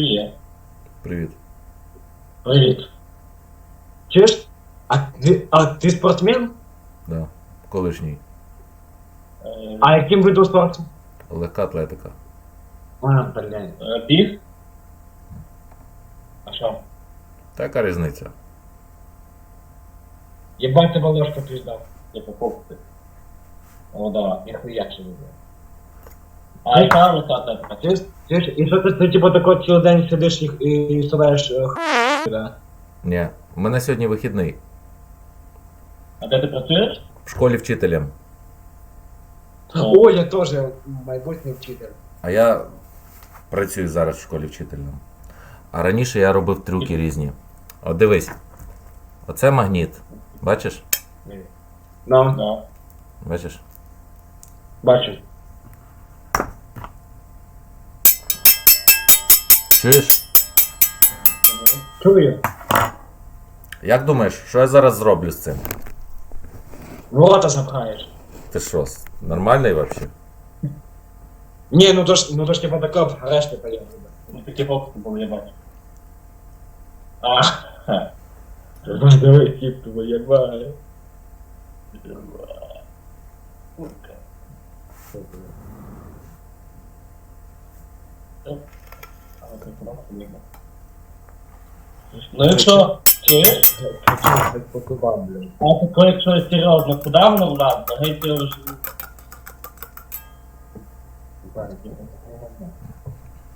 Привіт. Привіт. Привіт. Чуєш? А ти, а ти спортсмен? Да. Колишній. А яким видом спорту? Легка атлетика. А, блядь. е, Біг? А що? Та яка різниця? Єбать тебе ложка піздав. Я покупки. О, да, ніхуя ще не. А яка рука атлетика? Чуєш? Чуєш? І що ти, ти типу тако цілий день сидиш і, і, і суваєш е, х**, да? Ні. У мене сьогодні вихідний. А де ти працюєш? В школі вчителем. О, я теж майбутній вчитель. А я працюю зараз в школі вчителем. А раніше я робив трюки різні. От дивись. Оце магніт. Бачиш? Ну, Да. Бачиш? бачу. Чуєш? Чую. Як думаєш, що я зараз зроблю з цим? Ворота запхаєш. Ти що, с- нормальний взагалі? Ні, ну то ж, ну то ж типу тако решти поїхали. Ну такі покупки були, я бачу. А, ха. Давай, тип, твоє бає. Курка. А, ти куди поїхав? Ну якщо, блядь. А тако, якщо серйозно, куди воно влазно? Гей, ти вже...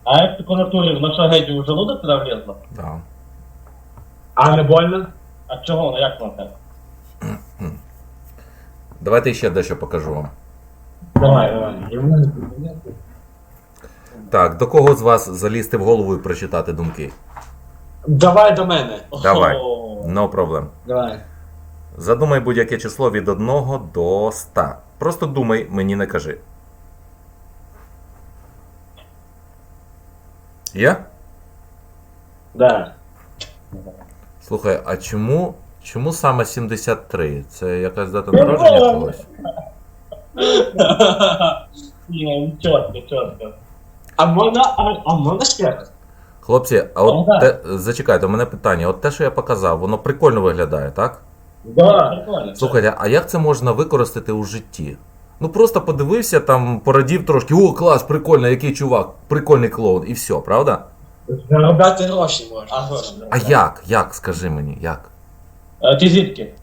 А як тако натурі, воно що геть у желудок туди влізло? Да. А не больно? А чого воно, як воно так? Давайте ще дещо покажу вам. Давай, давай. Так, до кого з вас залізти в голову і прочитати думки? Давай до мене. Давай. О, No problem. Давай. Задумай будь-яке число від 1 до 100. Просто думай, мені не кажи. Є? Да. Слухай, а чому, чому саме 73? Це якась дата народження когось? Ні, чітко, чітко. А можна, а, а можна ще раз? Хлопці, а от Ну, те, зачекайте, у мене питання. От те, що я показав, воно прикольно виглядає, так? Да. Прикольно. Слухайте, а як це можна використати у житті? Ну просто подивився, там порадів трошки, о, клас, прикольно, який чувак, прикольний клоун, і все, правда? Заробляти гроші можна. А гроші? А як? Як? Скажи мені, як? А ти звідки?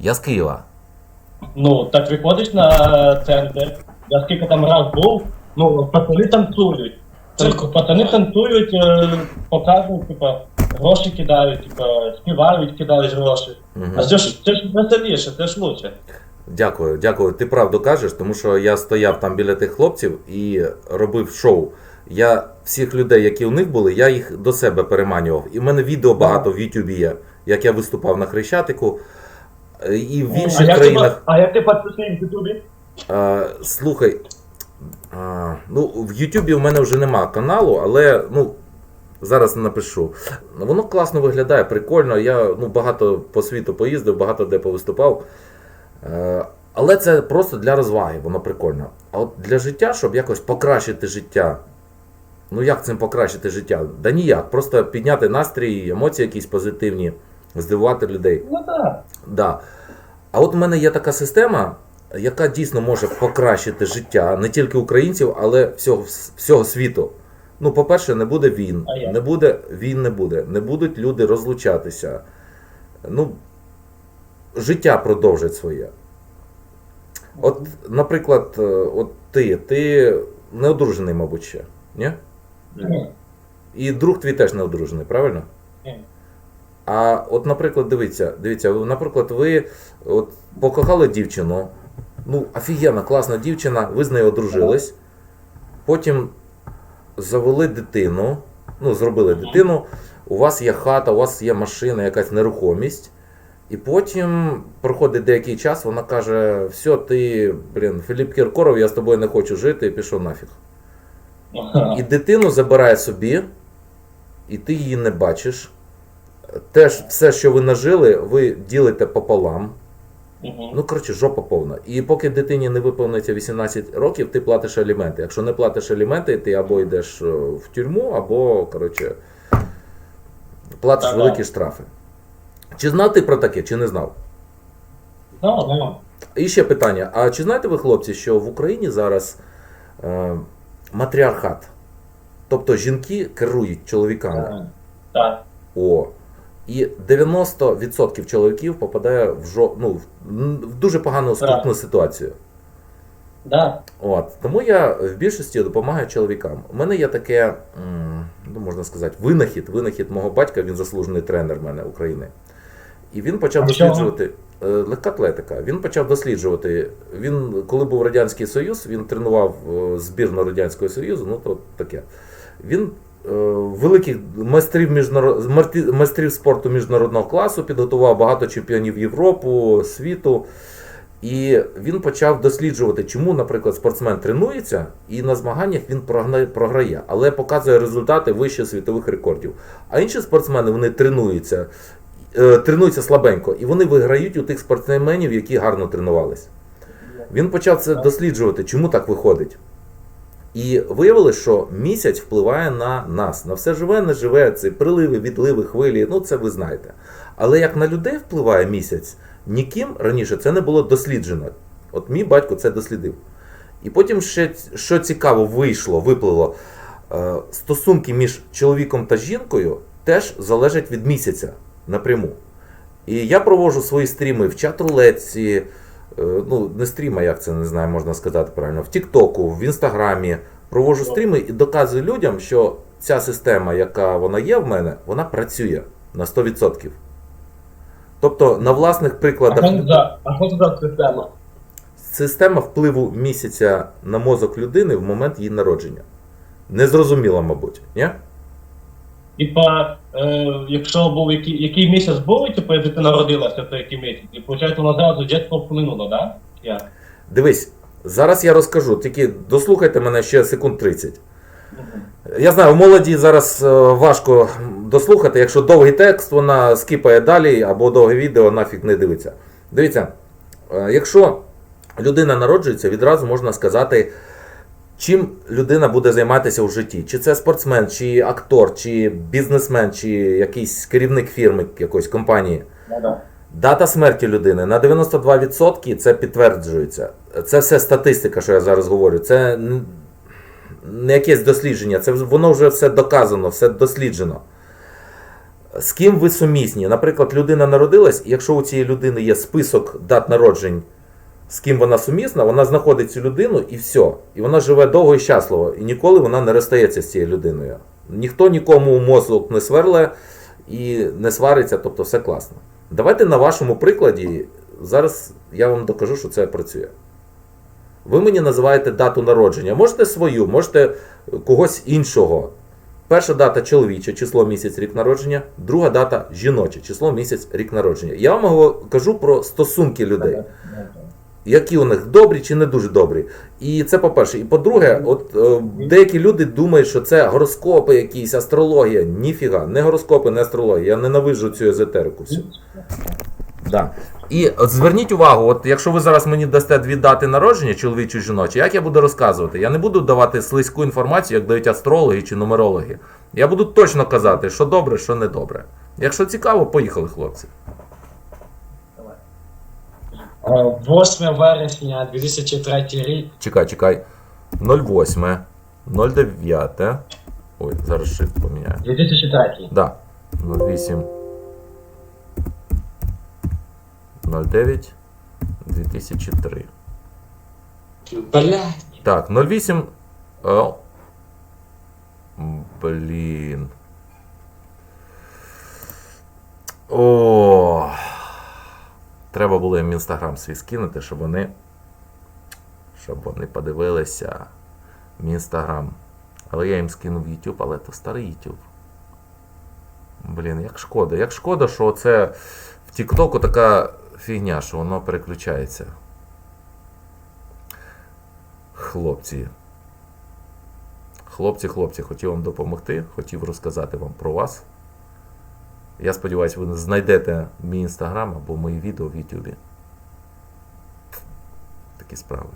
Я з Києва. Ну, так виходиш на центр, я скільки там раз був, ну, пацани танцюють. Тобто пацани танцюють, е, показують, типа, гроші кидають, типа, співають, кидають гроші. Мгм. А це ж це ж веселіше, це ж лучше. Дякую, дякую. Ти правду кажеш, тому що я стояв там біля тих хлопців і робив шоу. Я всіх людей, які у них були, я їх до себе переманював. І в мене відео багато в Ютубі є, як я виступав на Хрещатику. Е, І в А інших як ти, країнах. а як ти підписаний в Ютубі? А, слухай, а, ну, в Ютубі у мене вже нема каналу, але ну, зараз напишу. Воно класно виглядає, прикольно. Я ну, багато по світу поїздив, багато де повиступав. Е, але це просто для розваги, воно прикольно. А от для життя, щоб якось покращити життя. Ну як цим покращити життя? Да ніяк. Просто підняти настрій, емоції якісь позитивні, здивувати людей. Ну так. Да. А от в мене є така система, яка дійсно може покращити життя не тільки українців, але всього, всього світу. Ну, по-перше, не буде війн. Не буде війн не буде. Не будуть люди розлучатися. Ну, життя продовжить своє. От, наприклад, е, от ти, ти не одружений, мабуть, ще. Ні? Ні. І друг твій теж не одружений, правильно? Ні. А от, наприклад, дивіться, дивіться, наприклад, ви от, покохали дівчину, ну, офігенна, класна дівчина, ви з нею одружились, потім завели дитину, ну, зробили дитину, у вас є хата, у вас є машина, якась нерухомість. І потім проходить деякий час, вона каже: все, ти, блін, Філіп Кіркоров, я з тобою не хочу жити, і пішов нафіг. І дитину забирає собі, і ти її не бачиш. Теж все, що ви нажили, ви ділите пополам. Мгм. Ну, коротше, жопа повна. І поки дитині не виповниться 18 років, ти платиш аліменти. Якщо не платиш аліменти, ти або йдеш е, в тюрму, або, коротше, платиш Ага. великі штрафи. Чи знав ти про таке, чи не знав? Ну, ну. І ще питання: а чи знаєте ви, хлопці, що в Україні зараз е, матріархат? Тобто жінки керують чоловіками. Так. О. І 90% чоловіків попадає в, жо... ну, в дуже погану скрутну ситуацію. Да. От. Тому я в більшості допомагаю чоловікам. У мене є таке, ну можна сказати, винахід. Винахід мого батька, він заслужений тренер в мене України. І він почав А досліджувати е, легка атлетика. Він почав досліджувати. Він, коли був Радянський Союз, він тренував е, збірну Радянського Союзу, ну то таке. Він великих майстрів, міжнарод... майстрів спорту міжнародного класу підготував багато чемпіонів Європи, світу. І він почав досліджувати, чому, наприклад, спортсмен тренується і на змаганнях він програє, але показує результати вище світових рекордів. А інші спортсмени вони тренуються, е, тренуються слабенько, і вони виграють у тих спортсменів, які гарно тренувались. Він почав це досліджувати, чому так виходить. І виявилось, що місяць впливає на нас. На все живе, не живе, це приливи, відливи, хвилі, ну це ви знаєте. Але як на людей впливає місяць, ніким раніше це не було досліджено. От мій батько це дослідив. І потім ще, що цікаво, вийшло, виплило, е, стосунки між чоловіком та жінкою теж залежать від місяця напряму. І я проводжу свої стріми в чат-рулетці, ну, не стріма, як це не знаю, можна сказати правильно, в Тіктоку, в Інстаграмі. Проводжу стріми і доказую людям, що ця система, яка вона є в мене, вона працює на 100%. Тобто на власних прикладах а що це за система? система впливу місяця на мозок людини в момент її народження. Незрозуміла, мабуть, ні? Типа, е, якщо був який, який місяць був, типу, як дитина народилася, то який місяць, і виходить, вона зразу дитинство вплинуло, да? Я. Дивись, зараз я розкажу, тільки дослухайте мене ще секунд 30. Я знаю, у молоді зараз е, важко дослухати, якщо довгий текст, вона скіпає далі, або довге відео нафіг не дивиться. Дивіться, е, якщо людина народжується, відразу можна сказати, чим людина буде займатися в житті. Чи це спортсмен, чи актор, чи бізнесмен, чи якийсь керівник фірми якоїсь компанії. Да. Дата смерті людини на 92% це підтверджується. Це все статистика, що я зараз говорю. Це не якесь дослідження, це воно вже все доказано, все досліджено. З ким ви сумісні? Наприклад, людина народилась, якщо у цієї людини є список дат народжень, з ким вона сумісна, вона знаходить цю людину і все. І вона живе довго і щасливо. І ніколи вона не розстається з цією людиною. Ніхто нікому мозок не сверле і не свариться, тобто все класно. Давайте на вашому прикладі, зараз я вам докажу, що це працює. Ви мені називаєте дату народження. Можете свою, можете когось іншого. Перша дата чоловіча, число місяць, рік народження, друга дата жіноча, число місяць, рік народження. Я вам кажу про стосунки людей які у них добрі чи не дуже добрі. І це по-перше. І по-друге, от е, деякі люди думають, що це гороскопи, якісь астрологія. Ніфіга, не гороскопи, не астрологія. Я ненавиджу цю езотерику всю. Да. І от зверніть увагу, от якщо ви зараз мені дасте дві дати народження, чоловічі і жіночі, як я буду розказувати? Я не буду давати слизьку інформацію, як дають астрологи чи нумерологи. Я буду точно казати, що добре, що не добре. Якщо цікаво, поїхали, хлопці. Е, 8 вересня 2003 рік. Чекай, чекай. 08, 09. Ой, зараз шифт поміняю. 2003. Да. 08. 09. 2003. Блядь. Так, 08. О. Блін. О. Треба було їм інстаграм свій скинути, щоб вони. Щоб вони подивилися мій інстаграм. Але я їм скинув YouTube, але то старий YouTube. Блін, як шкода. Як шкода, що це в Тіктоку така фігня, що воно переключається. Хлопці. Хлопці, хлопці, хотів вам допомогти, хотів розказати вам про вас. Я сподіваюся, ви знайдете мій інстаграм або мої відео в Ютубі. Такі справи.